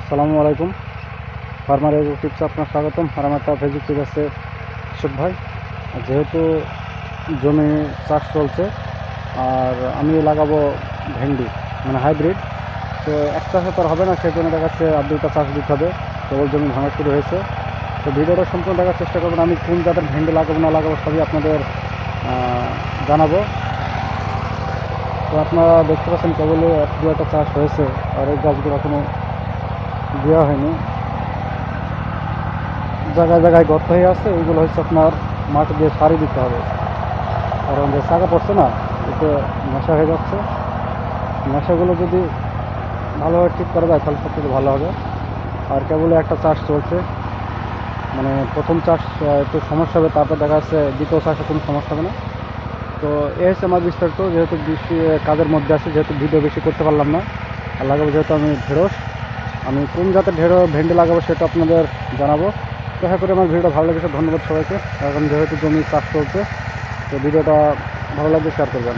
আসসালামু আলাইকুম। Farmer agro টিপসে আপনার স্বাগতম। আমার একটা ফেসবুক আছে কৃষক ভাই। যেহেতু জমি চাষ চলছে, আর আমি লাগাবো ভেন্ডি মানে হাইব্রিড তো এক চাষে তো হবে না সেই জন্য দেখা যাচ্ছে আর দুইটা চাষ দিতে হবে। কেবল জমি ভাঙা শুরু হয়েছে। তো ভিডিওটা সম্পূর্ণ দেখার চেষ্টা করবেন। আমি কোন জাতের ভেন্ডি লাগাবো, না লাগাবো সবই আপনাদের জানাব। তো আপনারা দেখতে পাচ্ছেন কেবলই এক দু একটা চাষ হয়েছে, আর এই গাছগুলো এখনও দেওয়া হয়নি। জায়গায় জায়গায় গর্ত হয়ে আছে ওইগুলো হচ্ছে আপনার মাটি দিয়ে সারি দিতে হবে। কারণ যে শাখা পড়ছে না, এতে নেশা হয়ে যাচ্ছে। নেশাগুলো যদি ভালোভাবে ঠিক করা যায়, তাহলে সব থেকে ভালো হবে। আর কেবলই একটা চাষ চলছে। মানে প্রথম চাষ একটু সমস্যা হবে, তারপর দেখা যাচ্ছে দ্বিতীয় চাষে কোনো সমস্যা হবে না। তো এই হচ্ছে আমার বিস্তারিত, যেহেতু বেশি কাজের মধ্যে আছে, যেহেতু ভিডিও বেশি করতে পারলাম না, আর লাগাবো যেহেতু আমি ঢেঁড়স আমি কোন জাতের ঢেঁড়ো ভেন্ডি লাগাবো সেটা আপনাদের জানাব। দেখা করে আমার ভিডিওটা ভালো লেগেছে, ধন্যবাদ সবাইকে। এখন যেহেতু জমি চাষ চলছে, তো ভিডিওটা ভালো লাগলে শেয়ার করবেন।